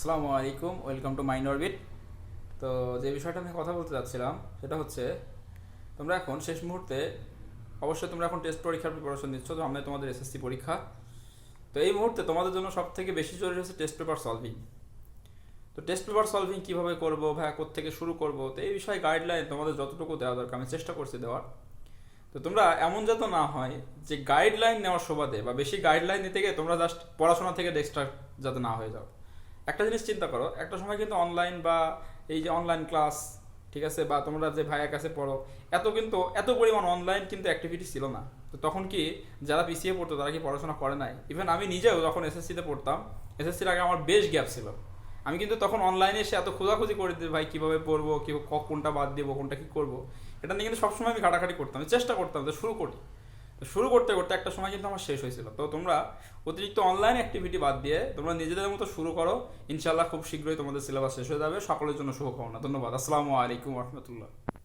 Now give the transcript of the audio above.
আসসালামু আলাইকুম, welcome to mind orbit. তো যে বিষয়টা আমি কথা বলতে যাচ্ছিলাম, সেটা হচ্ছে, তোমরা এখন শেষ মুহূর্তে, অবশ্যই তোমরা এখন টেস্ট পরীক্ষার প্রিপারেশন নিচ্ছ, তো সামনে তোমাদের এসএসসি পরীক্ষা। তো এই মুহূর্তে তোমাদের জন্য সব থেকে বেশি জরুরি হচ্ছে টেস্ট পেপার সলভিং তো টেস্ট পেপার সলভিং কীভাবে করব ভাইয়া থেকে শুরু করব, তো এই বিষয়ে গাইডলাইন তোমাদের যতটুকু দেওয়া দরকার, আমি চেষ্টা করছি দেওয়ার। তো তোমরা এমন যাতে না হয়, যে গাইডলাইন নেওয়ার সুবাদে, বা বেশি গাইডলাইন নিতে গিয়ে তোমরা জাস্ট পড়াশোনা থেকে ডিস্ট্রাক্ট যাতে না হয়ে যাও। একটা জিনিস চিন্তা করো, একটা সময় কিন্তু অনলাইন বা এই যে অনলাইন ক্লাস ঠিক আছে, বা তোমরা যে ভাইয়ের কাছে পড়ো, এত কিন্তু, এত পরিমাণ অনলাইন কিন্তু অ্যাক্টিভিটি ছিল না। তো তখন কি, যারা পিছিয়ে পড়তো, তারা কি পড়াশোনা করে নাই? ইভেন আমি নিজেও যখন এসএসসিতে পড়তাম এসএসসির আগে আমার বেশ গ্যাপ ছিল। আমি কিন্তু তখন অনলাইনে এসে এত খোঁজাখুঁজি করে দিই, ভাই, কীভাবে পড়ব কি, কোনটা বাদ দেবো, কোনটা কী করব? এটা নিয়ে কিন্তু সবসময় আমি ঘাটাঘাটি করতাম। চেষ্টা করতাম যে শুরু করি। শুরু করতে করতে একটা সময় কিন্তু আমার শেষ হয়েছিল। তো তোমরা অতিরিক্ত অনলাইন অ্যাক্টিভিটি বাদ দিয়ে তোমরা নিজেদের মতো শুরু করো। ইনশাল্লাহ খুব শীঘ্রই তোমাদের সিলেবাস শেষ হয়ে যাবে। সকলের জন্য শুভকামনা। ধন্যবাদ। আসসালামু আলাইকুম রহমতুল্লাহ।